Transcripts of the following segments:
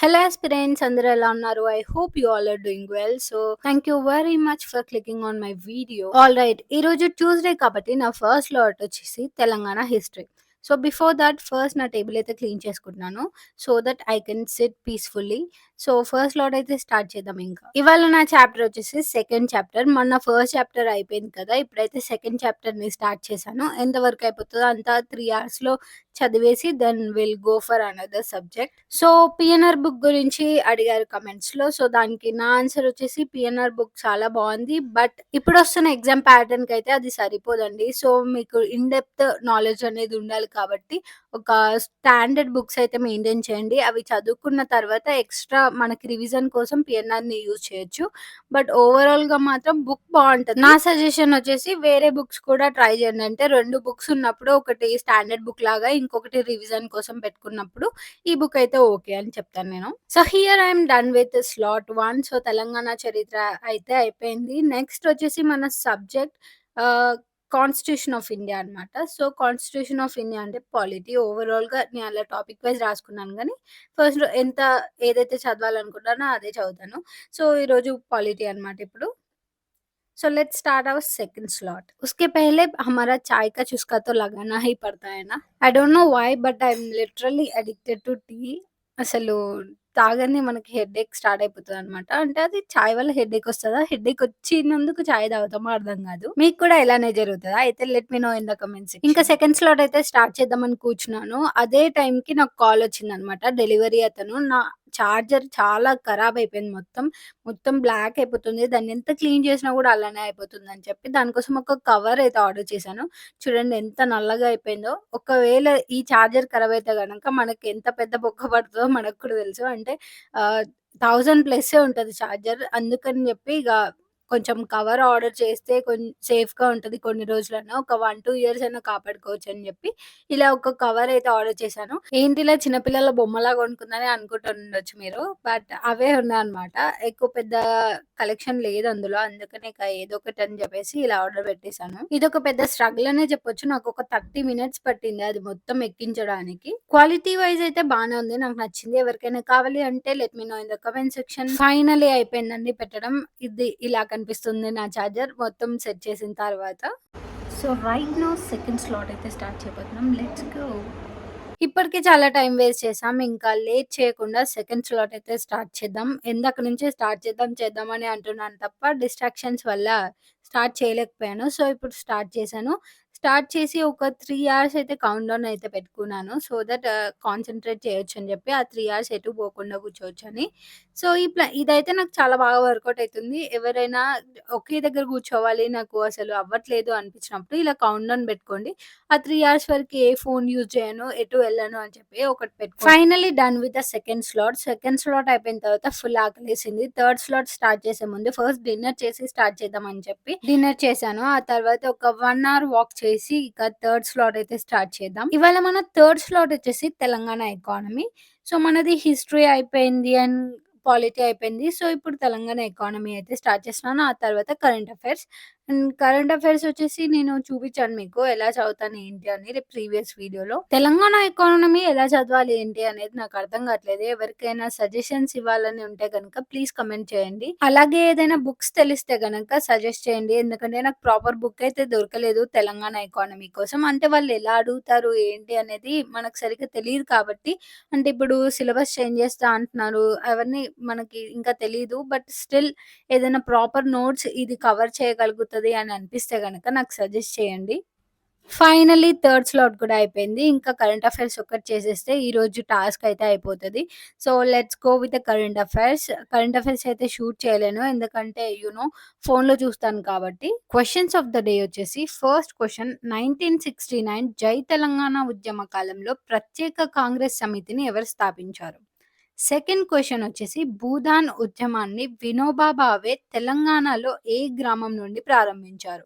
Hello aspirants అందరూ ఎలా ఉన్నారు? I hope you all are doing well so thank you very much for clicking on my video all right ఈరోజు Tuesday కాబట్టి నా first slot వచ్చేసి Telangana history so before that first నా table అయితే clean చేసుకుంటున్నాను. So that I can sit peacefully so first slot అయితే start చేద్దాం ఇంకా. ఇవాళ నా చాప్టర్ వచ్చేసి సెకండ్ చాప్టర్ మొన్న ఫస్ట్ చాప్టర్ అయిపోయింది కదా. ఇప్పుడైతే సెకండ్ చాప్టర్ని స్టార్ట్ చేశాను. ఎంతవరకు అయిపోతుందో అంతా త్రీ అవర్స్లో చదివేసి then will go for another subject so PNR book గురించి అడిగారు కమెంట్స్లో. సో దానికి నా ఆన్సర్ వచ్చేసి పిఎన్ఆర్ బుక్ చాలా బాగుంది. బట్ ఇప్పుడు వస్తున్న ఎగ్జామ్ ప్యాటర్న్కి అయితే అది సరిపోదండి. సో మీకు ఇన్ డెప్త్ నాలెడ్జ్ అనేది ఉండాలి కాబట్టి ఒక స్టాండర్డ్ బుక్స్ అయితే మెయింటైన్ చేయండి. అవి చదువుకున్న తర్వాత ఎక్స్ట్రా మనకి రివిజన్ కోసం పిఎన్ఆర్ని యూజ్ చేయొచ్చు. బట్ ఓవరాల్గా మాత్రం బుక్ బాగుంటుంది. నా సజెషన్ వచ్చేసి వేరే బుక్స్ కూడా ట్రై చేయండి. అంటే రెండు బుక్స్ ఉన్నప్పుడు ఒకటి స్టాండర్డ్ బుక్ లాగా ఇంకొకటి రివిజన్ కోసం పెట్టుకున్నప్పుడు ఈ బుక్ అయితే ఓకే అని చెప్తాను నేను so here I'm done with slot one so Telangana చరిత్ర అయితే అయిపోయింది నెక్స్ట్ వచ్చేసి మన సబ్జెక్ట్ కాన్స్టిట్యూషన్ ఆఫ్ ఇండియా అన్నమాట. సో, కాన్స్టిట్యూషన్ ఆఫ్ ఇండియా అంటే పాలిటీ. ఓవరాల్‌గా నేను అలా టాపిక్ వైస్ రాసుకున్నాను కానీ ఫస్ట్ ఎంత ఏదైతే చదవాలనుకుంటానో అదే చదువుతాను. సో, ఈరోజు పాలిటీ అన్నమాట ఇప్పుడు. So let's start our second slot उसके पहले हमारा चाय का चुस्का तो लगाना ही पड़ता है ना I don't know why but I am literally addicted to tea అసలు తాగందే మనకి హెడేక్ స్టార్ట్ అయిపోతదనమాట. అంటే అది చాయ్ వల్ల హెడేక్ వస్తదా? హెడేక్ వచ్చినందుకు చాయ్ తాగుతామో అర్థం కాదు. మీకు కూడా ఇలానే జరుగుతదా? అయితే let me know in the comments ఇంకా సెకండ్ స్లాట్ అయితే స్టార్ట్ చేద్దామని కూర్చున్నాను. అదే టైంకి నాకు కాల్ వచ్చిందనమాట. డెలివరీ అతను నా చార్జర్ చాలా ఖరాబ్ అయిపోయింది మొత్తం. మొత్తం బ్లాక్ అయిపోతుంది. దాన్ని ఎంత క్లీన్ చేసినా కూడా అలానే అయిపోతుందని చెప్పి దానికోసం ఒక కవర్ అయితే ఆర్డర్ చేశాను. చూడండి ఎంత నల్లగా అయిపోయిందో. ఒకవేళ ఈ చార్జర్ ఖరాబ్ అయితే కనుక మనకి ఎంత పెద్ద బొక్క పడుతుందో మనకు కూడా తెలుసు. అంటే థౌజండ్ ప్లస్సే ఉంటుంది చార్జర్. అందుకని చెప్పి ఇక కొంచెం కవర్ ఆర్డర్ చేస్తే కొంచెం సేఫ్‌గా ఉంటుంది కొన్ని రోజులన్నా. ఒక 1, 2 ఇయర్స్ అయినా కాపాడుకోవచ్చు అని చెప్పి ఇలా ఒక కవర్ అయితే ఆర్డర్ చేశాను. ఏంటిలా ఇలా చిన్నపిల్లల బొమ్మలా కొనుక్కుందని అనుకుంటుండొచ్చు మీరు. బట్ అవే ఉన్నాయన్నమాట. ఎక్కువ పెద్ద కలెక్షన్ లేదు అందులో. అందుకనే ఇక ఏదో ఒకటి అని చెప్పేసి ఇలా ఆర్డర్ పెట్టేసాను. ఇదొక పెద్ద స్ట్రగుల్ అనే చెప్పొచ్చు. నాకు ఒక 30 మినిట్స్ పట్టింది అది మొత్తం ఎక్కించడానికి. క్వాలిటీ వైస్ అయితే బాగానే ఉంది. నాకు నచ్చింది. ఎవరికైనా కావాలి అంటే let me know in the comment section. Finally అయిపోయిందండి పెట్టడం. ఇది ఇలా కనిపిస్తుంది నా చార్జర్ మొత్తం సెట్ చేసిన తర్వాత. So right now second slot అయితే స్టార్ట్ చేయబోతున్నాం. Let's go. ఇప్పటికే చాలా టైం వేస్ట్ చేసాం. ఇంకా లేట్ చేయకుండా సెకండ్ స్లాట్ అయితే స్టార్ట్ చేద్దాం. ఇందాక నుంచే స్టార్ట్ చేద్దాం, చేద్దాం అని అంటున్నాను తప్ప డిస్ట్రాక్షన్స్ వల్ల స్టార్ట్ చేయలేకపోయాను. సో, ఇప్పుడు స్టార్ట్ చేశాను. స్టార్ట్ చేసి ఒక 3 అవర్స్ అయితే కౌంట్ డౌన్ అయితే పెట్టుకున్నాను. సో దట్ ఆహ్, కాన్సంట్రేట్ చేయొచ్చని చెప్పి ఆ 3 అవర్స్ ఎటు పోకుండా కూర్చోవచ్చని. సో, ఈ ప్లా ఇదైతే నాకు చాలా బాగా వర్కౌట్ అయితుంది. ఎవరైనా ఒకే దగ్గర కూర్చోవాలి నాకు అసలు అవ్వట్లేదు అనిపించినప్పుడు ఇలా కౌంట్ డౌన్ పెట్టుకోండి. ఆ 3 అవర్స్ వరకు ఏ ఫోన్ యూజ్ చేయను, ఎటు వెళ్ళను అని చెప్పి ఒకటి పెట్టుకోండి. Finally done with the second slot. Second slot అయిపోయిన తర్వాత ఫుల్ ఆకలేసింది. థర్డ్ స్లాట్ స్టార్ట్ చేసే ముందు ఫస్ట్ డిన్నర్ చేసి స్టార్ట్ చేద్దామని చెప్పి డిన్నర్ చేశాను. ఆ తర్వాత ఒక 1 అవర్ వాక్ చేసి ఇక థర్డ్ స్లాట్ అయితే స్టార్ట్ చేద్దాం. ఇవాళ మన థర్డ్ స్లాట్ వచ్చేసి తెలంగాణ ఎకానమీ. సో, మనది హిస్టరీ అయిపోయింది అండ్ పాలిటీ అయిపోయింది. సో, ఇప్పుడు తెలంగాణ ఎకానమీ అయితే స్టార్ట్ చేస్తున్నాను. ఆ తర్వాత current affairs. And current affairs వచ్చేసి నేను చూపించాను మీకు ఎలా చదువుతాను ఏంటి అనేది ప్రీవియస్ వీడియోలో. తెలంగాణ ఎకానమీ ఎలా చదవాలి ఏంటి అనేది నాకు అర్థం కావట్లేదు. ఎవరికైనా సజెషన్స్ ఇవ్వాలని ఉంటే కనుక ప్లీజ్ కమెంట్ చేయండి. అలాగే ఏదైనా బుక్స్ తెలిస్తే కనుక సజెస్ట్ చేయండి. ఎందుకంటే నాకు ప్రాపర్ బుక్ అయితే దొరకలేదు తెలంగాణ ఎకానమీ కోసం. అంటే వాళ్ళు ఎలా అడుగుతారు ఏంటి అనేది మనకు సరిగ్గా తెలియదు కాబట్టి అంటే ఇప్పుడు సిలబస్ చేంజ్ చేస్తా అంటున్నారు. అవన్నీ మనకి ఇంకా తెలియదు బట్ స్టిల్ ఏదైనా ప్రాపర్ నోట్స్ ఇది కవర్ చేయగలుగుతుంది అని అనిపిస్తే కనుక నాకు సజెస్ట్ చేయండి. ఫైనల్లీ థర్డ్ స్లాట్ కూడా అయిపోయింది. ఇంకా కరెంట్ అఫైర్స్ ఒక్కటి చేసేస్తే ఈరోజు టాస్క్ అయితే అయిపోతుంది so, let's go with the current affairs. Current affairs అయితే షూట్ చేయలేను. ఎందుకంటే యూ నో ఫోన్‌లో చూస్తాను కాబట్టి. క్వశ్చన్స్ ఆఫ్ ద డే వచ్చేసి first question nineteen sixty nine జై తెలంగాణ ఉద్యమ కాలంలో ప్రత్యేక కాంగ్రెస్ సమితిని ఎవరు స్థాపించారు? సెకండ్ క్వశ్చన్ వచ్చేసి భూదాన్ ఉద్యమాన్ని వినోబా భావే తెలంగాణలో ఏ గ్రామం నుండి ప్రారంభించారు?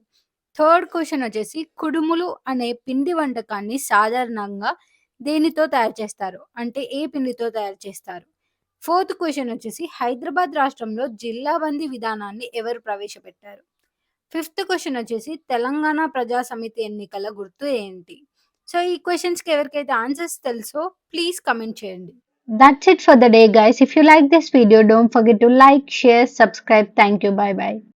థర్డ్ క్వశ్చన్ వచ్చేసి కుడుములు అనే పిండి వంటకాన్ని సాధారణంగా దేనితో తయారు చేస్తారు? అంటే ఏ పిండితో తయారు చేస్తారు? ఫోర్త్ క్వశ్చన్ వచ్చేసి హైదరాబాద్ రాష్ట్రంలో జిల్లా బందీ విధానాన్ని ఎవరు ప్రవేశపెట్టారు? ఫిఫ్త్ క్వశ్చన్ వచ్చేసి తెలంగాణ ప్రజా సమితి ఎన్నికల గుర్తు ఏంటి? సో, ఈ క్వశ్చన్స్కి ఎవరికైతే ఆన్సర్స్ తెలుసో ప్లీజ్ కమెంట్ చేయండి. That's it for the day guys. If you like this video, don't forget to like, share, subscribe. Thank you. Bye bye.